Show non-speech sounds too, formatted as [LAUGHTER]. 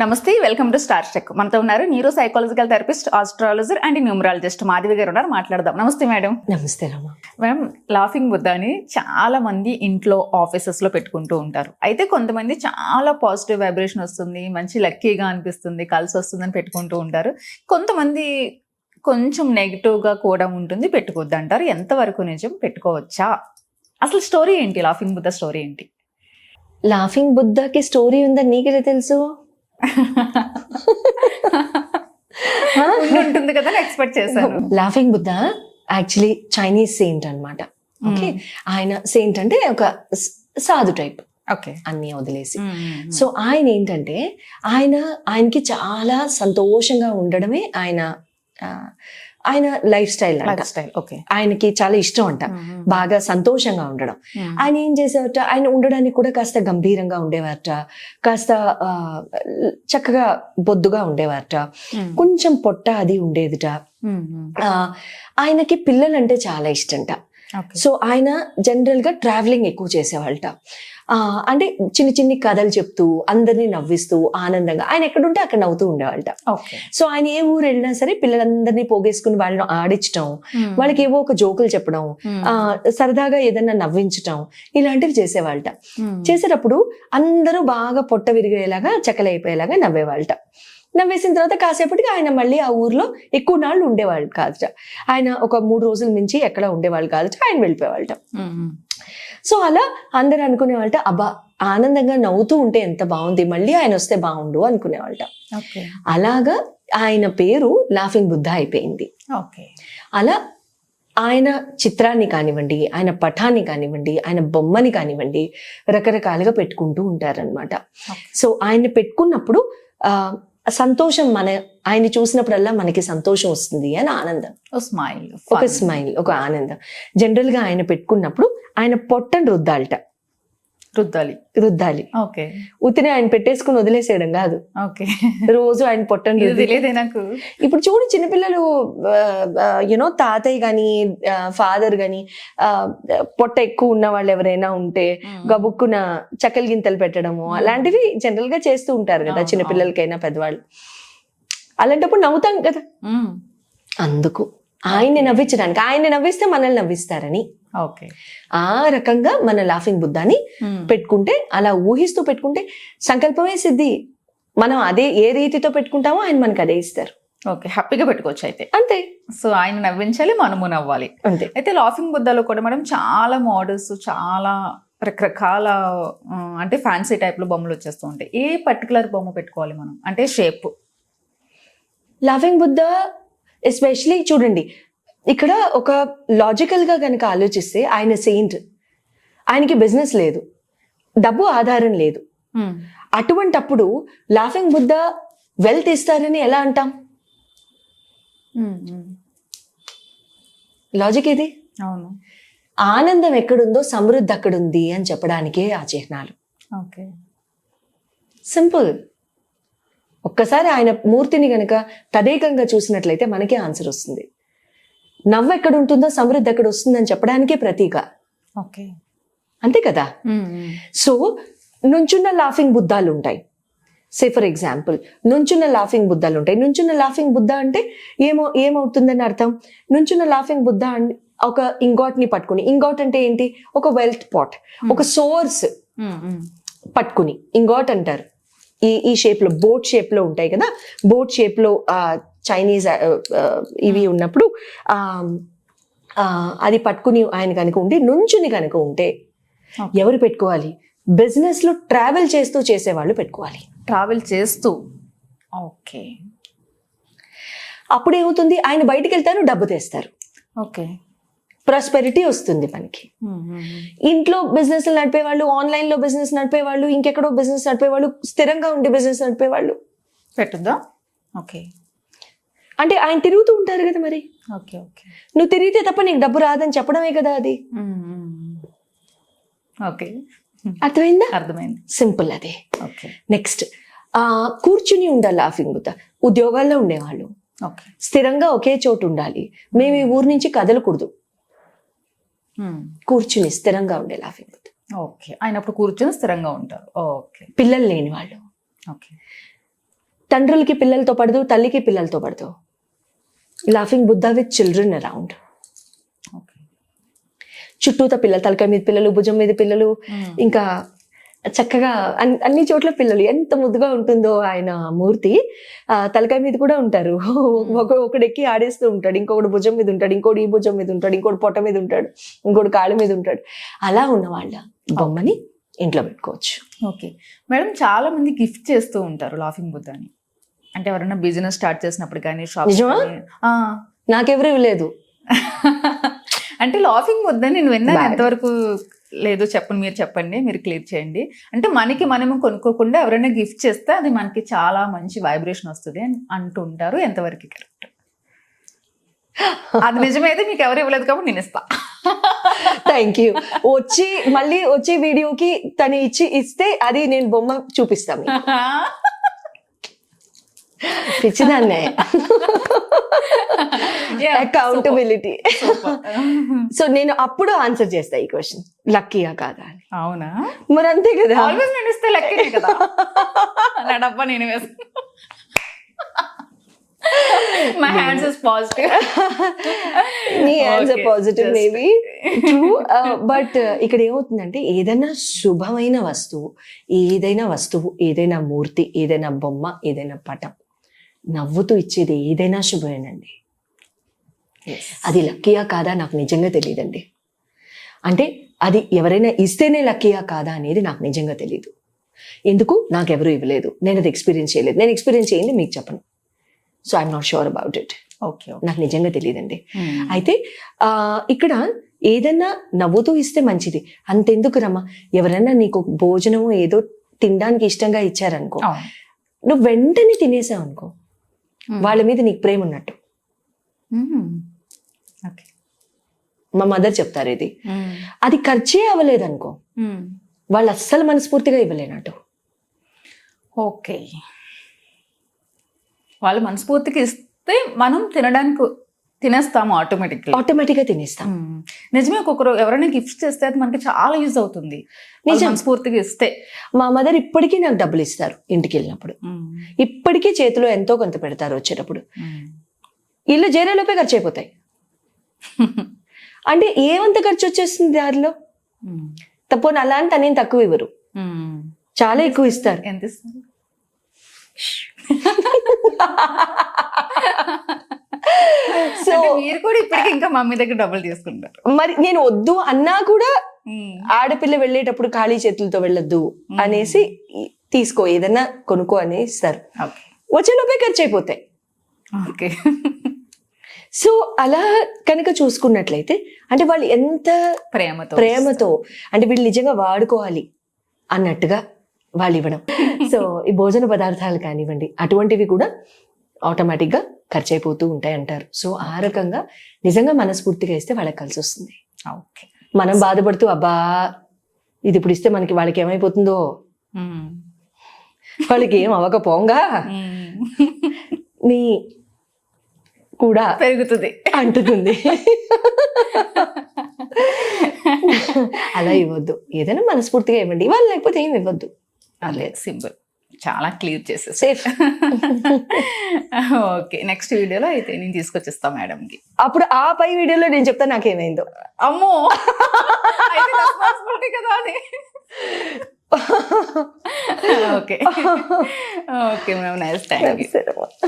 నమస్తే welcome to star check. మనతో ఉన్నారు neuropsychological therapist astrologer and numerologist Madhavi garu ఉన్నారు. మాట్లాడదాం. నమస్తే మేడం. నమస్తే రమా. మేడం లాఫింగ్ బుద్ధాని చాలా మంది ఇంట్లో ఆఫీసెస్లో పెట్టుకుంటూ ఉంటారు. అయితే కొంతమంది చాలా పాజిటివ్ వైబ్రేషన్ వస్తుంది మంచి లక్కీగా అనిపిస్తుంది కలిసి వస్తుందని పెట్టుకుంటూ ఉంటారు. కొంతమంది కొంచెం నెగిటివ్గా కూడా ఉంటుంది పెట్టుకోవద్దు అంటారు ఎంతవరకు నిజం? పెట్టుకోవచ్చా? అసలు స్టోరీ ఏంటి? లాఫింగ్ బుద్ధ స్టోరీ ఏంటి? లాఫింగ్ బుద్ధకి స్టోరీ ఉందని నీకెలా తెలుసు? ఉంటుంది కదా ఎక్స్పెక్ట్ చేశాను. Laughing Buddha actually Chinese saint అన్నమాట. ఓకే ఆయన సెయింట్ అంటే ఒక సాధు టైప్ ఓకే అన్ని వదిలేసి. సో ఆయన ఏంటంటే ఆయన ఆయనకి చాలా సంతోషంగా ఉండడమే ఆయన ఆయన life style life style okay ఆయనకి చాలా ఇష్టం అంట. బాగా సంతోషంగా ఉండడం. ఆయన ఏం చేసేవారట? ఆయన ఉండడానికి కూడా కాస్త గంభీరంగా ఉండేవారట. కాస్త చక్కగా బొద్దుగా ఉండేవారట. కొంచెం పొట్ట అది ఉండేదిట. ఆయనకి పిల్లలంటే చాలా ఇష్టంట. సో ఆయన జనరల్గా ట్రావెలింగ్ ఎక్కువ చేసేవాళ్ళట. ఆ, అంటే చిన్ని చిన్ని కథలు చెప్తూ అందరినీ నవ్విస్తూ ఆనందంగా ఆయన ఎక్కడుంటే అక్కడ నవ్వుతూ ఉండేవాళ్ళట. సో ఆయన ఏ ఊరు వెళ్ళినా సరే పిల్లలందరినీ పోగేసుకుని వాళ్ళని ఆడించడం వాళ్ళకి ఏవో ఒక జోకులు చెప్పడం ఆ సరదాగా ఏదన్నా నవ్వించటం ఇలాంటివి చేసేవాళ్ళట. చేసేటప్పుడు అందరూ బాగా పొట్ట విరిగేలాగా చక్కలైపోయేలాగా నవ్వేవాళ్ళట. నవ్వేసిన తర్వాత కాసేపటికి ఆయన మళ్ళీ ఆ ఊర్లో ఎక్కువ నాళ్ళు ఉండేవాళ్ళు కాదట. ఆయన ఒక మూడు రోజుల మించి ఎక్కడ ఉండేవాళ్ళు కాదట ఆయన వెళ్ళిపోయేవాళ్ళట. సో అలా అందరు అనుకునేవాళ్ళట అబ్బా ఆనందంగా నవ్వుతూ ఉంటే ఎంత బాగుంది మళ్ళీ ఆయన వస్తే బాగుండు అనుకునేవాళ్ళట. ఓకే. అలాగా ఆయన పేరు లాఫింగ్ బుద్ధ అయిపోయింది. ఓకే. అలా ఆయన చిత్రాన్ని కానివ్వండి ఆయన పటాన్ని కానివ్వండి ఆయన బొమ్మని కానివ్వండి రకరకాలుగా పెట్టుకుంటూ ఉంటారనమాట సో ఆయన్ని పెట్టుకున్నప్పుడు ఆ సంతోషం మన ఆయన్ని చూసినప్పుడల్లా మనకి సంతోషం వస్తుంది అని ఆనందం. స్మైల్ ఒక స్మైల్ ఒక ఆనందం. జనరల్గా ఆయన పెట్టుకున్నప్పుడు ఆయన పొట్టను రుద్దాలట. రుద్దాలి. రుద్దాలి. ఓకే. ఉతిని ఆయన పెట్టేసుకుని వదిలేసేయడం కాదు. ఓకే. రోజు ఆయన తెలియదే నాకు. ఇప్పుడు చూడు చిన్నపిల్లలు యునో తాతయ్య గాని ఫాదర్ గాని పొట్ట ఎక్కువ ఉన్న వాళ్ళు ఎవరైనా ఉంటే గబుక్కున చక్కల గింతలు పెట్టడము అలాంటివి జనరల్గా చేస్తూ ఉంటారు కదా చిన్నపిల్లలకైనా పెద్దవాళ్ళు. అలాంటప్పుడు నవ్వుతాం కదా. అందుకు. ఆయన్ని నవ్వించడానికి. ఆయన్ని నవ్విస్తే మనల్ని నవ్విస్తారని. ఓకే. ఆ రకంగా మన లాఫింగ్ బుద్ధాని మ్మ్. పెట్టుకుంటే అలా ఊహిస్తూ పెట్టుకుంటే సంకల్పమే సిద్ధి. మనం అదే ఏ రీతితో పెట్టుకుంటామో ఆయన మనకు అదే ఇస్తారు. ఓకే హ్యాపీగా పెట్టుకోవచ్చు అయితే. అంతే. సో ఆయన నవ్వించాలి మనము నవ్వాలి. అంతే. అయితే లాఫింగ్ బుద్ధలో కూడా మేడం చాలా మోడల్స్ చాలా రకరకాల అంటే ఫ్యాన్సీ టైప్లో బొమ్మలు వచ్చేస్తూ ఉంటాయి. ఏ పర్టికులర్ బొమ్మ పెట్టుకోవాలి మనం? అంటే షేప్. లాఫింగ్ బుద్ధ ఎస్పెషలీ చూడండి ఇక్కడ ఒక లాజికల్గా కనుక ఆలోచిస్తే ఆయన సెయింట్ ఆయనకి బిజినెస్ లేదు. డబ్బు ఆధారం లేదు. అటువంటప్పుడు లాఫింగ్ బుద్ధ వెల్త్ ఇస్తారని ఎలా అంటాం? లాజిక్ ఇది? అవును. ఆనందం ఎక్కడుందో సమృద్ధి అక్కడుంది అని చెప్పడానికే ఆ చిహ్నాలు. ఓకే. సింపుల్ ఒక్కసారి ఆయన మూర్తిని గనక తదేకంగా చూసినట్లయితే మనకే ఆన్సర్ వస్తుంది. నవ్వు ఎక్కడ ఉంటుందో సమృద్ధి ఎక్కడ వస్తుందని చెప్పడానికే ప్రతీక. ఓకే. అంతే కదా? సో నుంచున్న లాఫింగ్ బుద్ధాలు ఉంటాయి సే ఫర్ ఎగ్జాంపుల్ నుంచున్న లాఫింగ్ బుద్ధాలు ఉంటాయి నుంచున్న లాఫింగ్ బుద్ధ అంటే ఏమో ఏమవుతుందని అర్థం? నుంచున్న లాఫింగ్ బుద్ధ ఒక ఇంగాట్ని పట్టుకుని ఇంగాట్ అంటే ఏంటి? ఒక వెల్త్ పాట్ ఒక సోర్స్ పట్టుకుని. ఇంగాట్ అంటారు. ఈ ఈ షేప్లో బోట్ షేప్లో ఉంటాయి కదా? బోట్ షేప్లో చైనీస్ ఇవి ఉన్నప్పుడు ఆ, ఆ, అది పట్టుకుని ఆయన కనుక ఉండి నుంచుని కనుక ఉంటే. ఎవరు పెట్టుకోవాలి? బిజినెస్లో ట్రావెల్ చేస్తూ చేసేవాళ్ళు పెట్టుకోవాలి. ట్రావెల్ చేస్తూ. ఓకే అప్పుడు ఏమవుతుంది? ఆయన బయటికి వెళ్తారు డబ్బు తెస్తారు. ఓకే ప్రాస్పెరిటీ వస్తుంది మనకి. ఇంట్లో బిజినెస్ నడిపే వాళ్ళు ఆన్లైన్లో బిజినెస్ నడిపే వాళ్ళు ఇంకెక్కడో బిజినెస్ నడిపే వాళ్ళు స్థిరంగా ఉండే బిజినెస్ నడిపే వాళ్ళు పెట్టుద్దా? ఓకే అంటే ఆయన తిరుగుతూ ఉంటారు కదా మరి. Okay okay. నువ్వు తిరిగితే తప్ప నీకు డబ్బు రాదని చెప్పడమే కదా అది. ఓకే. అర్థమైందా? అర్థమైంది. సింపుల్ అదే. ఓకే. నెక్స్ట్ ఆ కూర్చుని ఉండాలి లాఫింగ్ బుద్ధ ఉద్యోగాల్లో ఉండేవాళ్ళు. ఓకే. స్థిరంగా ఒకే చోటు ఉండాలి. మేము ఈ ఊరు నుంచి కదలకూడదు. కూర్చుని స్థిరంగా ఉండే లాఫింగ్ బుద్ధ ఓకే. ఆయన అప్పుడు కూర్చొని స్థిరంగా ఉంటారు. ఓకే. పిల్లలు లేని వాళ్ళు. ఓకే. తండ్రులకి పిల్లలతో పడదు తల్లికి పిల్లలతో పడదు. Laughing Buddha with children around చుట్టూత పిల్లలు తలకాయ మీద పిల్లలు భుజం మీద పిల్లలు ఇంకా చక్కగా అన్- అన్ని చోట్ల పిల్లలు. ఎంత ముద్దుగా ఉంటుందో ఆయన మూర్తి. తలకాయ మీద కూడా ఉంటారు. ఒక ఒకడెక్కి ఆడేస్తూ ఉంటాడు. ఇంకొకడు భుజం మీద ఉంటాడు. ఇంకోటి ఈ భుజం మీద ఉంటాడు. ఇంకోటి పొట్ట మీద ఉంటాడు. ఇంకోటి కాళ్ళ మీద ఉంటాడు. అలా ఉన్న వాళ్ళ బొమ్మని ఇంట్లో పెట్టుకోవచ్చు. ఓకే మేడం చాలా మంది గిఫ్ట్ చేస్తూ ఉంటారు లాఫింగ్ బుద్ధాని అంటే ఎవరైనా బిజినెస్ స్టార్ట్ చేసినప్పుడు కానీ షాప్? నాకెవరు ఇవ్వలేదు. [LAUGHS] అంటే లాఫింగ్ బుద్ధాని నేను విన్నాను. ఎంతవరకు లేదు చెప్పండి మీరు చెప్పండి మీరు క్లియర్ చేయండి. అంటే మనకి మనము కొనుక్కోకుండా ఎవరైనా గిఫ్ట్ చేస్తే అది మనకి చాలా మంచి వైబ్రేషన్ వస్తుంది అని అంటుంటారు ఎంతవరకు కరెక్ట్ అది నిజమైతే మీకు ఎవరు ఇవ్వలేదు కాబట్టి నేను ఇస్తా. [LAUGHS] థ్యాంక్ యూ వచ్చి మళ్ళీ వచ్చే వీడియోకి తను ఇచ్చి ఇస్తే అది నేను బొమ్మ చూపిస్తాను [LAUGHS] పిచ్చిదాన్నే. అకౌంటబిలిటీ. సో నేను అప్పుడు ఆన్సర్ చేస్తా ఈ క్వశ్చన్ లక్కీయా కాదా అని. అవునా? మరి అంతే కదా. ఆల్వేస్ నేను ఇస్తే లక్కీ కదా. నా డబ్బా నేను మై హ్యాండ్స్ ఇస్ పాజిటివ్ నీ answer Okay, positive maybe true but ఇక్కడ ఏమవుతుందంటే ఏదైనా శుభమైన వస్తువు ఏదైనా వస్తువు ఏదైనా మూర్తి ఏదైనా బొమ్మ ఏదైనా పటం నవ్వుతూ ఇచ్చేది ఏదైనా శుభమేనండి. అది లక్కీయా కాదా నాకు నిజంగా తెలియదండి అంటే అది ఎవరైనా ఇస్తేనే లక్కీయా కాదా అనేది నాకు నిజంగా తెలియదు ఎందుకు? నాకు ఎవరు ఇవ్వలేదు. నేను అది ఎక్స్పీరియన్స్ చేయలేదు. నేను ఎక్స్పీరియన్స్ చేయండి మీకు చెప్పను. So I'm not sure about it okay నాకు నిజంగా తెలియదండి అయితే ఆ, ఇక్కడ ఏదన్నా నవ్వుతూ ఇస్తే మంచిది. అంతెందుకు రమ్మా? ఎవరైనా నీకు భోజనం ఏదో తినడానికి ఇష్టంగా ఇచ్చారనుకో. నువ్వు వెంటనే తినేసావు అనుకో వాళ్ళ మీద నీకు ప్రేమ ఉన్నట్టు. ఓకే మా మదర్ చెప్తారు ఇది. అది ఖర్చే అవ్వలేదనుకో. వాళ్ళు అస్సలు మనస్ఫూర్తిగా ఇవ్వలేనట్టు. ఓకే వాళ్ళు మనస్ఫూర్తికి ఇస్తే మనం తినడానికి తినేస్తాము ఆటోమేటిక్గా ఆటోమేటిక్గా తినేస్తాం నిజమే ఒక్కొక్కరు ఎవరైనా గిఫ్ట్ చేస్తే అది మనకి చాలా యూజ్ అవుతుంది. నిజం. మనస్ఫూర్తిగా ఇస్తే. మా మదర్ ఇప్పటికీ నాకు డబ్బులు ఇస్తారు ఇంటికి వెళ్ళినప్పుడు ఇప్పటికీ చేతిలో ఎంతో కొంత పెడతారు వచ్చేటప్పుడు. ఇల్లు చేరేలోపే ఖర్చు అయిపోతాయి అంటే ఏమంత ఖర్చు వచ్చేస్తుంది దారిలో? తప్పో అలా అని తనేం తక్కువ ఇవ్వరు. చాలా ఎక్కువ ఇస్తారు. ఎంత ఇస్తారు? [LAUGHS] [LAUGHS] సో మీరు కూడా ఇప్పటికి ఇంకా మమ్మీ దగ్గర డబ్బులు తీసుకుంటారు. మరి నేను వద్దు అన్నా కూడా ఆడపిల్ల వెళ్ళేటప్పుడు ఖాళీ చేతులతో వెళ్ళొద్దు అనేసి తీసుకో ఏదన్నా కొనుక్కో అని ఇస్తారు ఓకే వచ్చేలోపే ఖర్చు అయిపోతాయి. ఓకే. సో అలా కనుక చూసుకున్నట్లయితే అంటే వాళ్ళు ఎంత ప్రేమతో ప్రేమతో అంటే వీళ్ళు నిజంగా వాడుకోవాలి అన్నట్టుగా వాళ్ళు ఇవ్వడం. [LAUGHS] సో ఈ భోజన పదార్థాలు కానివ్వండి అటువంటివి కూడా ఆటోమేటిక్గా ఖర్చు అయిపోతూ ఉంటాయి అంటారు సో ఆ రకంగా నిజంగా మనస్ఫూర్తిగా ఇస్తే వాళ్ళకి కలిసి వస్తుంది ఓకే. మనం బాధపడుతూ అబ్బా ఇది ఇప్పుడు ఇస్తే మనకి వాళ్ళకి ఏమైపోతుందో? వాళ్ళకి ఏం అవ్వకపోంగా? నీ కూడా పెరుగుతుంది. అంటుతుంది. [LAUGHS] అలా ఇవ్వద్దు. ఏదైనా మనస్ఫూర్తిగా ఇవ్వండి. ఇవాళ లేకపోతే ఏం ఇవ్వద్దు. అదే సింపుల్. చాలా క్లియర్ చేసేసి సేఫ్ [LAUGHS] ఓకే నెక్స్ట్ వీడియోలో అయితే నేను తీసుకొచ్చిస్తా మేడంకి. అప్పుడు ఆ పై వీడియోలో నేను చెప్తా నాకేమైందో. అమ్మో! కదా అది. [LAUGHS] [LAUGHS] Okay. Okay madam nice thank you